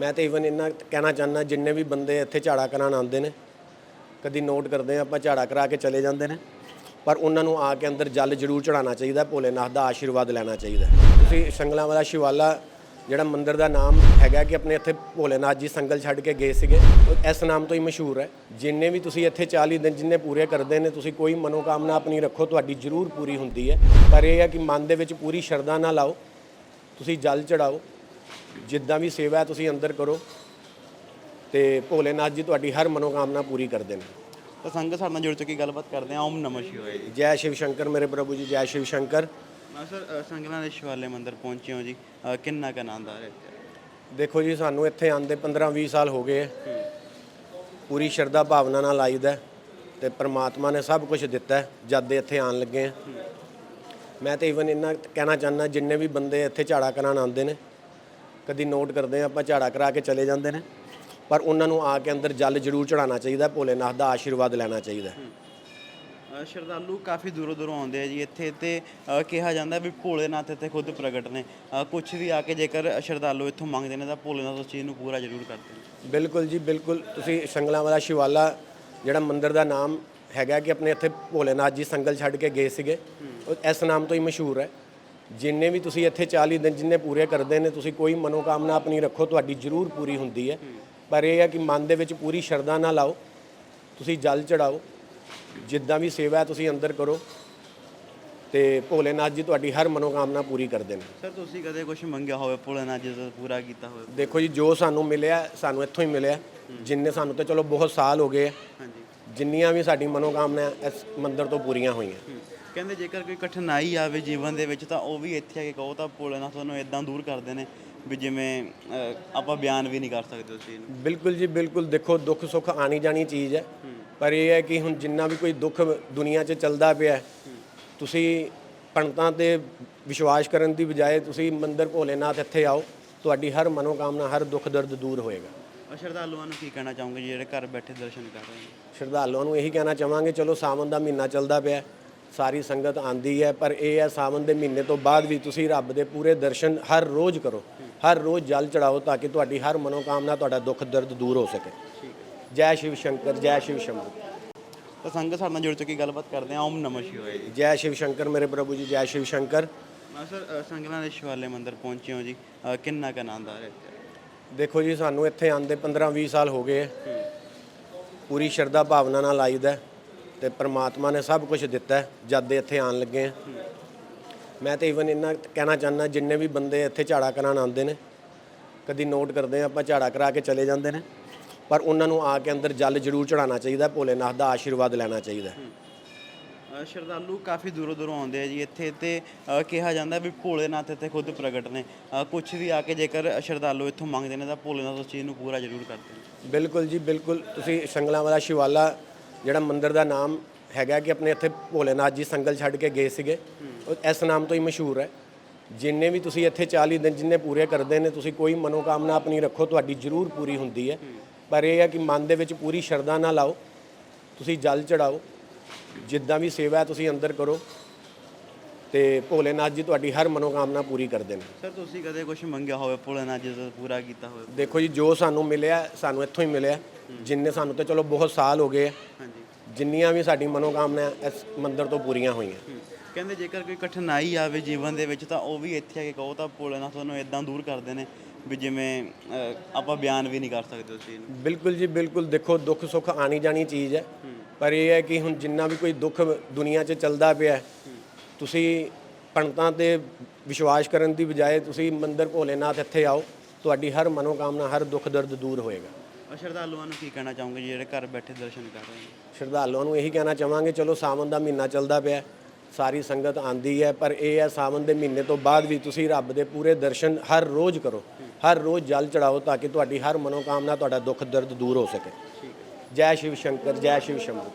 ਮੈਂ ਤਾਂ ਇਵਨ ਇੰਨਾ ਕਹਿਣਾ ਚਾਹੁੰਦਾ, ਜਿੰਨੇ ਵੀ ਬੰਦੇ ਇੱਥੇ ਝਾੜਾ ਕਰਾਉਣ ਆਉਂਦੇ ਨੇ, ਕਦੀ ਨੋਟ ਕਰਦੇ ਆ ਆਪਾਂ ਝਾੜਾ ਕਰਾ ਕੇ ਚਲੇ ਜਾਂਦੇ ਨੇ, ਪਰ ਉਹਨਾਂ ਨੂੰ ਆ ਕੇ ਅੰਦਰ ਜਲ ਜ਼ਰੂਰ ਚੜਾਉਣਾ ਚਾਹੀਦਾ ਭੋਲੇਨਾਥ ਦਾ ਆਸ਼ੀਰਵਾਦ ਲੈਣਾ ਚਾਹੀਦਾ ਤੁਸੀਂ ਸੰਗਲਾਂ ਵਾਲਾ ਸ਼ਿਵਾਲਾ, ਜਿਹੜਾ ਮੰਦਿਰ ਦਾ ਨਾਮ ਹੈਗਾ ਕਿ ਆਪਣੇ ਇੱਥੇ ਭੋਲੇਨਾਥ ਜੀ ਸੰਗਲ ਛੱਡ ਕੇ ਗਏ ਸੀਗੇ ਇਸ ਨਾਮ ਤੋਂ ਹੀ ਮਸ਼ਹੂਰ ਹੈ। ਜਿੰਨੇ ਵੀ ਤੁਸੀਂ ਇੱਥੇ 40 ਦਿਨ ਜਿੰਨੇ ਪੂਰੇ ਕਰਦੇ ਨੇ, ਤੁਸੀਂ ਕੋਈ ਮਨੋਕਾਮਨਾ ਆਪਣੀ ਰੱਖੋ, ਤੁਹਾਡੀ ਜ਼ਰੂਰ ਪੂਰੀ ਹੁੰਦੀ ਹੈ। ਪਰ ਇਹ ਹੈ ਕਿ ਮਨ ਦੇ ਵਿੱਚ ਪੂਰੀ ਸ਼ਰਧਾ ਨਾਲ ਆਓ ਤੁਸੀਂ ਜਲ ਚੜਾਓ ਜਿੱਦਾਂ ਵੀ ਸੇਵਾ ਹੈ ਤੁਸੀਂ ਅੰਦਰ ਕਰੋ। ਤੇ ਭੋਲੇਨਾਥ ਜੀ ਤੁਹਾਡੀ ਹਰ ਮਨੋਕਾਮਨਾ ਪੂਰੀ ਕਰਦੇ ਨੇ। ਤਾਂ ਸੰਗਤ ਸਾਡੇ ਨਾਲ ਜੁੜ ਚੁੱਕੀ ਗੱਲਬਾਤ ਕਰਦੇ ਹਾਂ। ਓਮ ਨਮः ਸ਼ਿਵਾਏ ਜੀ। ਜੈ ਸ਼ਿਵ ਸ਼ੰਕਰ ਮੇਰੇ ਪ੍ਰਭੂ ਜੀ ਜੈ ਸ਼ਿਵ ਸ਼ੰਕਰ। ਮੈਂ ਸਰ ਸੰਗਲਾਂ ਦੇ ਸ਼ਿਵਾਲੇ ਮੰਦਿਰ ਪਹੁੰਚੇ ਹੋ ਜੀ। ਅ, ਕਿੰਨਾ ਕੁ ਆਨੰਦ ਆ ਰਿਹਾ ਇੱਥੇ? ਦੇਖੋ ਜੀ ਸਾਨੂੰ ਇੱਥੇ ਆਂਦੇ 15-20 ਸਾਲ ਹੋ ਗਏ ਹੈ। ਪੂਰੀ ਸ਼ਰਧਾ ਭਾਵਨਾ ਨਾਲ ਆਈਦਾ ਹੈ ਤੇ ਪ੍ਰਮਾਤਮਾ ਨੇ ਸਭ ਕੁਝ ਦਿੱਤਾ ਹੈ ਜਦ ਦੇ ਇੱਥੇ ਆਣ ਲੱਗੇ ਆ। ਮੈਂ ਤੇ ਇਵਨ ਇੰਨਾ ਕਹਿਣਾ ਚਾਹੁੰਦਾ ਜਿੰਨੇ ਵੀ ਬੰਦੇ ਇੱਥੇ ਝਾੜਾ ਕਰਾਉਣ ਆਉਂਦੇ ਨੇ ਕਦੀ ਨੋਟ ਕਰਦੇ ਆ ਆਪਾਂ ਝਾੜਾ ਕਰਾ ਕੇ ਚਲੇ ਜਾਂਦੇ ਨੇ। ਪਰ ਉਹਨਾਂ ਨੂੰ ਆ ਕੇ ਅੰਦਰ ਜਲ ਜ਼ਰੂਰ ਚੜਾਉਣਾ ਚਾਹੀਦਾ ਭੋਲੇਨਾਥ ਦਾ ਆਸ਼ੀਰਵਾਦ ਲੈਣਾ ਚਾਹੀਦਾ ਅ, ਸ਼ਰਧਾਲੂ ਕਾਫੀ ਦੂਰੋਂ ਦੂਰੋਂ ਆਉਂਦੇ ਆ ਜੀ ਇੱਥੇ ਤੇ ਅ, ਕਿਹਾ ਜਾਂਦਾ ਵੀ ਭੋਲੇਨਾਥ ਇੱਥੇ ਖੁਦ ਪ੍ਰਗਟ ਨੇ। ਕੁਝ ਵੀ ਆ ਕੇ ਜੇਕਰ ਸ਼ਰਧਾਲੂ ਇੱਥੋਂ ਮੰਗਦੇ ਨੇ ਤਾਂ ਭੋਲੇਨਾਥ ਉਸ ਚੀਜ਼ ਨੂੰ ਪੂਰਾ ਜ਼ਰੂਰ ਕਰਦੇ ਨੇ। ਬਿਲਕੁਲ ਜੀ ਬਿਲਕੁਲ। ਤੁਸੀਂ ਸੰਗਲਾਂ ਵਾਲਾ ਸ਼ਿਵਾਲਾ ਜਿਹੜਾ ਮੰਦਿਰ ਦਾ ਨਾਮ ਹੈਗਾ ਕਿ ਆਪਣੇ ਇੱਥੇ ਭੋਲੇਨਾਥ ਜੀ ਸੰਗਲ ਛੱਡ ਕੇ ਗਏ ਸੀਗੇ ਉਹ ਇਸ ਨਾਮ ਤੋਂ ਹੀ ਮਸ਼ਹੂਰ ਹੈ। ਜਿੰਨੇ ਵੀ ਤੁਸੀਂ ਇੱਥੇ 40 ਦਿਨ ਜਿੰਨੇ ਪੂਰੇ ਕਰਦੇ ਨੇ ਤੁਸੀਂ ਕੋਈ ਮਨੋਕਾਮਨਾ ਆਪਣੀ ਰੱਖੋ ਤੁਹਾਡੀ ਜ਼ਰੂਰ ਪੂਰੀ ਹੁੰਦੀ ਹੈ। ਪਰ ਇਹ ਹੈ ਕਿ ਮਨ ਦੇ ਵਿੱਚ ਪੂਰੀ ਸ਼ਰਧਾ ਨਾਲ ਲਾਓ ਤੁਸੀਂ ਜਲ ਚੜਾਓ ਜਿੱਦਾਂ ਵੀ ਸੇਵਾ ਹੈ ਤੁਸੀਂ ਅੰਦਰ ਕਰੋ ਤੇ ਭੋਲੇਨਾਥ ਜੀ ਤੁਹਾਡੀ ਹਰ ਮਨੋਕਾਮਨਾ ਪੂਰੀ ਕਰਦੇ ਨੇ। ਸਰ ਤੁਸੀਂ ਕਦੇ ਕੁਝ ਮੰਗਿਆ ਹੋਵੇ ਭੋਲੇਨਾਥ ਜੀ ਤੋਂ ਪੂਰਾ ਕੀਤਾ ਹੋਵੇ? ਦੇਖੋ ਜੀ ਜੋ ਸਾਨੂੰ ਮਿਲਿਆ ਸਾਨੂੰ ਇੱਥੋਂ ਹੀ ਮਿਲਿਆ। ਜਿੰਨੇ ਸਾਨੂੰ ਤੇ ਚਲੋ ਬਹੁਤ ਸਾਲ ਹੋ ਗਏ। ਹਾਂਜੀ। ਜਿੰਨੀਆਂ ਵੀ ਸਾਡੀ ਮਨੋਕਾਮਨਾ ਇਸ ਮੰਦਿਰ ਤੋਂ ਪੂਰੀਆਂ ਹੋਈਆਂ। ਕਹਿੰਦੇ ਜੇਕਰ ਕੋਈ ਕਠਿਨਾਈ ਆਵੇ ਜੀਵਨ ਦੇ ਵਿੱਚ ਤਾਂ ਉਹ ਵੀ ਇੱਥੇ ਆ ਕੇ ਕਹੋ ਤਾਂ ਭੋਲੇਨਾਥ ਤੁਹਾਨੂੰ ਇਦਾਂ ਦੂਰ ਕਰਦੇ ਨੇ ਵੀ ਜਿਵੇਂ ਆਪਾਂ ਬਿਆਨ ਵੀ ਨਹੀਂ ਕਰ ਸਕਦੇ ਉਸ ਚੀਜ਼ ਨੂੰ। ਬਿਲਕੁਲ ਜੀ ਬਿਲਕੁਲ। ਦੇਖੋ ਦੁੱਖ ਸੁੱਖ ਆਣੀ ਜਾਣੀ ਚੀਜ਼ ਹੈ। ਪਰ ਇਹ ਹੈ ਕਿ ਹੁਣ ਜਿੰਨਾ ਵੀ ਕੋਈ ਦੁੱਖ ਦੁਨੀਆ 'ਚ ਚੱਲਦਾ ਪਿਆ ਹੈ, ਤੁਸੀਂ ਪੰਡਤਾਂ ਤੇ ਵਿਸ਼ਵਾਸ ਕਰਨ ਦੀ ਬਜਾਏ ਤੁਸੀਂ ਮੰਦਿਰ ਭੋਲੇਨਾਥ ਇੱਥੇ ਆਓ ਤੁਹਾਡੀ ਹਰ ਮਨੋਕਾਮਨਾ ਹਰ ਦੁੱਖ ਦਰਦ ਦੂਰ ਹੋਏਗਾ। ਸ਼ਰਧਾਲੂਆਂ ਨੂੰ ਕੀ ਕਹਿਣਾ ਚਾਹੋਗੇ ਜਿਹੜੇ ਘਰ ਬੈਠੇ ਦਰਸ਼ਨ ਕਰ ਰਹੇ ਨੇ? ਸ਼ਰਧਾਲੂਆਂ ਨੂੰ ਇਹੀ ਕਹਿਣਾ ਚਾਹਾਂਗੇ ਚਲੋ ਸਾਵਨ ਦਾ ਮਹੀਨਾ ਚੱਲਦਾ ਪਿਆ ਹੈ, ਸਾਰੀ ਸੰਗਤ ਆਂਦੀ ਹੈ ਪਰ ਇਹ ਹੈ ਸਾਵਨ ਦੇ ਮਹੀਨੇ ਤੋਂ ਬਾਅਦ ਵੀ ਤੁਸੀਂ ਰੱਬ ਦੇ ਪੂਰੇ ਦਰਸ਼ਨ ਹਰ ਰੋਜ਼ ਕਰੋ। ਹਰ ਰੋਜ਼ ਜਲ ਚੜਾਓ ਤਾਂ ਕਿ ਤੁਹਾਡੀ ਹਰ ਮਨੋਕਾਮਨਾ ਤੁਹਾਡਾ ਦੁੱਖ ਦਰਦ ਦੂਰ ਹੋ ਸਕੇ। ਜੈ ਸ਼ਿਵ ਸ਼ੰਕਰ ਜੈ ਸ਼ਿਵ ਸ਼ੰਭੂ। ਤਾਂ ਸੰਗਤ ਸਾਡੇ ਨਾਲ ਜੁੜ ਚੁੱਕੀ ਗੱਲਬਾਤ ਕਰਦੇ ਹਾਂ। ਓਮ ਨਮः ਸ਼ਿਵਾਏ ਜੀ। ਜੈ ਸ਼ਿਵ ਸ਼ੰਕਰ ਮੇਰੇ ਪ੍ਰਭੂ ਜੀ ਜੈ ਸ਼ਿਵ ਸ਼ੰਕਰ। ਮੈਂ ਸਰ ਸੰਗਲਾਂ ਦੇ ਸ਼ਿਵਾਲੇ ਮੰਦਿਰ ਪਹੁੰਚੇ ਹੋ ਜੀ। ਅ, ਕਿੰਨਾ ਕੁ ਆਨੰਦ ਆ ਰਿਹਾ ਇੱਥੇ? ਦੇਖੋ ਜੀ ਸਾਨੂੰ ਇੱਥੇ ਆਂਦੇ 15-20 ਸਾਲ ਹੋ ਗਏ ਹੈ। ਪੂਰੀ ਸ਼ਰਧਾ ਭਾਵਨਾ ਨਾਲ ਆਈਦਾ ਹੈ। ਤੇ ਪ੍ਰਮਾਤਮਾ ਨੇ ਸਭ ਕੁਝ ਦਿੱਤਾ ਜਦ ਦੇ ਇੱਥੇ ਆਣ ਲੱਗੇ ਆ ਮੈਂ ਤੇ ਇਵਨ ਇੰਨਾ ਕਹਿਣਾ ਚਾਹੁੰਦਾ ਜਿੰਨੇ ਵੀ ਬੰਦੇ ਇੱਥੇ ਝਾੜਾ ਕਰਾਉਣ ਆਉਂਦੇ ਨੇ ਕਦੀ ਨੋਟ ਕਰਦੇ ਆ ਆਪਾਂ ਝਾੜਾ ਕਰਾ ਕੇ ਚਲੇ ਜਾਂਦੇ ਨੇ। ਪਰ ਉਹਨਾਂ ਨੂੰ ਆ ਕੇ ਅੰਦਰ ਜਲ ਜ਼ਰੂਰ ਚੜਾਉਣਾ ਚਾਹੀਦਾ ਭੋਲੇਨਾਥ ਦਾ ਆਸ਼ੀਰਵਾਦ ਲੈਣਾ ਚਾਹੀਦਾ ਸ਼ਰਧਾਲੂ ਕਾਫੀ ਦੂਰੋਂ ਦੂਰੋਂ ਆਉਂਦੇ ਆ ਜੀ ਇੱਥੇ ਤੇ ਕਿਹਾ ਜਾਂਦਾ ਵੀ ਭੋਲੇਨਾਥ ਇੱਥੇ ਖੁਦ ਪ੍ਰਗਟ ਨੇ। ਕੁਝ ਵੀ ਆ ਕੇ ਜੇਕਰ ਸ਼ਰਧਾਲੂ ਇੱਥੋਂ ਮੰਗਦੇ ਨੇ ਤਾਂ ਭੋਲੇਨਾਥ ਉਸ ਚੀਜ਼ ਨੂੰ ਪੂਰਾ ਜ਼ਰੂਰ ਕਰਦੇ ਨੇ। ਬਿਲਕੁਲ ਜੀ ਬਿਲਕੁਲ। ਤੁਸੀਂ ਸੰਗਲਾਂ ਵਾਲਾ ਸ਼ਿਵਾਲਾ ਜਿਹੜਾ ਮੰਦਿਰ ਦਾ ਨਾਮ ਹੈਗਾ ਕਿ ਆਪਣੇ ਇੱਥੇ ਭੋਲੇਨਾਥ ਜੀ ਸੰਗਲ ਛੱਡ ਕੇ ਗਏ ਸੀਗੇ। ਉਹ ਇਸ ਨਾਮ ਤੋਂ ਹੀ ਮਸ਼ਹੂਰ ਹੈ। ਜਿੰਨੇ ਵੀ ਤੁਸੀਂ ਇੱਥੇ 40 ਦਿਨ ਜਿੰਨੇ ਪੂਰੇ ਕਰਦੇ ਨੇ, ਤੁਸੀਂ ਕੋਈ ਮਨੋਕਾਮਨਾ ਆਪਣੀ ਰੱਖੋ, ਤੁਹਾਡੀ ਜ਼ਰੂਰ ਪੂਰੀ ਹੁੰਦੀ ਹੈ। ਪਰ ਇਹ ਹੈ ਕਿ ਮਨ ਦੇ ਵਿੱਚ ਪੂਰੀ ਸ਼ਰਧਾ ਨਾਲ ਆਓ, ਤੁਸੀਂ ਜਲ ਚੜਾਓ, ਜਿੱਦਾਂ ਵੀ ਸੇਵਾ ਤੁਸੀਂ ਅੰਦਰ ਕਰੋ। ਤੇ ਭੋਲੇਨਾਥ ਜੀ ਤੁਹਾਡੀ ਹਰ ਮਨੋਕਾਮਨਾ ਪੂਰੀ ਕਰਦੇ ਨੇ। ਸਰ ਤੁਸੀਂ ਕਦੇ ਕੁਝ ਮੰਗਿਆ ਹੋਵੇ ਭੋਲੇਨਾਥ ਜੀ ਤੋਂ ਪੂਰਾ ਕੀਤਾ ਹੋਵੇ? ਦੇਖੋ ਜੀ ਜੋ ਸਾਨੂੰ ਮਿਲਿਆ ਸਾਨੂੰ ਇੱਥੋਂ ਹੀ ਮਿਲਿਆ। ਜਿੰਨੇ ਸਾਨੂੰ ਤੇ ਚਲੋ ਬਹੁਤ ਸਾਲ ਹੋ ਗਏ। ਹਾਂਜੀ। ਜਿੰਨੀਆਂ ਵੀ ਸਾਡੀ ਮਨੋਕਾਮਨਾ ਇਸ ਮੰਦਿਰ ਤੋਂ ਪੂਰੀਆਂ ਹੋਈਆਂ। ਕਹਿੰਦੇ ਜੇਕਰ ਕੋਈ ਕਠਿਨਾਈ ਆਵੇ ਜੀਵਨ ਦੇ ਵਿੱਚ ਤਾਂ ਉਹ ਵੀ ਇੱਥੇ ਆ ਕੇ ਕਹੋ ਤਾਂ ਭੋਲੇਨਾਥ ਤੁਹਾਨੂੰ ਇਦਾਂ ਦੂਰ ਕਰਦੇ ਨੇ ਵੀ ਜਿਵੇਂ ਆਪਾਂ ਬਿਆਨ ਵੀ ਨਹੀਂ ਕਰ ਸਕਦੇ ਉਸ ਚੀਜ਼ ਨੂੰ। ਬਿਲਕੁਲ ਜੀ ਬਿਲਕੁਲ। ਦੇਖੋ ਦੁੱਖ ਸੁੱਖ ਆਣੀ ਜਾਣੀ ਚੀਜ਼ ਹੈ। ਪਰ ਇਹ ਹੈ ਕਿ ਹੁਣ ਜਿੰਨਾ ਵੀ ਕੋਈ ਦੁੱਖ ਦੁਨੀਆ 'ਚ ਚੱਲਦਾ ਪਿਆ ਹੈ, ਤੁਸੀਂ ਪੰਡਤਾਂ ਤੇ ਵਿਸ਼ਵਾਸ ਕਰਨ ਦੀ ਬਜਾਏ ਤੁਸੀਂ ਮੰਦਿਰ ਭੋਲੇਨਾਥ ਇੱਥੇ ਆਓ ਤੁਹਾਡੀ ਹਰ ਮਨੋਕਾਮਨਾ ਹਰ ਦੁੱਖ ਦਰਦ ਦੂਰ ਹੋਏਗਾ। ਸ਼ਰਧਾਲੂਆਂ ਨੂੰ ਕੀ ਕਹਿਣਾ ਚਾਹੋਗੇ ਜਿਹੜੇ ਘਰ ਬੈਠੇ ਦਰਸ਼ਨ ਕਰ ਰਹੇ ਨੇ? ਸ਼ਰਧਾਲੂਆਂ ਨੂੰ ਇਹੀ ਕਹਿਣਾ ਚਾਹਾਂਗੇ ਚਲੋ ਸਾਵਨ ਦਾ ਮਹੀਨਾ ਚੱਲਦਾ ਪਿਆ ਸਾਰੀ ਸੰਗਤ ਆਂਦੀ ਹੈ ਪਰ ਇਹ ਹੈ ਸਾਵਨ ਦੇ ਮਹੀਨੇ ਤੋਂ ਬਾਅਦ ਵੀ ਤੁਸੀਂ ਰੱਬ ਦੇ ਪੂਰੇ ਦਰਸ਼ਨ ਹਰ ਰੋਜ਼ ਕਰੋ ਹਰ ਰੋਜ਼ ਜਲ ਚੜਾਓ ਤਾਂ ਕਿ ਤੁਹਾਡੀ ਹਰ ਮਨੋਕਾਮਨਾ ਤੁਹਾਡਾ ਦੁੱਖ ਦਰਦ ਦੂਰ ਹੋ ਸਕੇ। ਜੈ ਸ਼ਿਵ ਸ਼ੰਕਰ ਜੈ ਸ਼ਿਵ ਸ਼ੰਭੂ।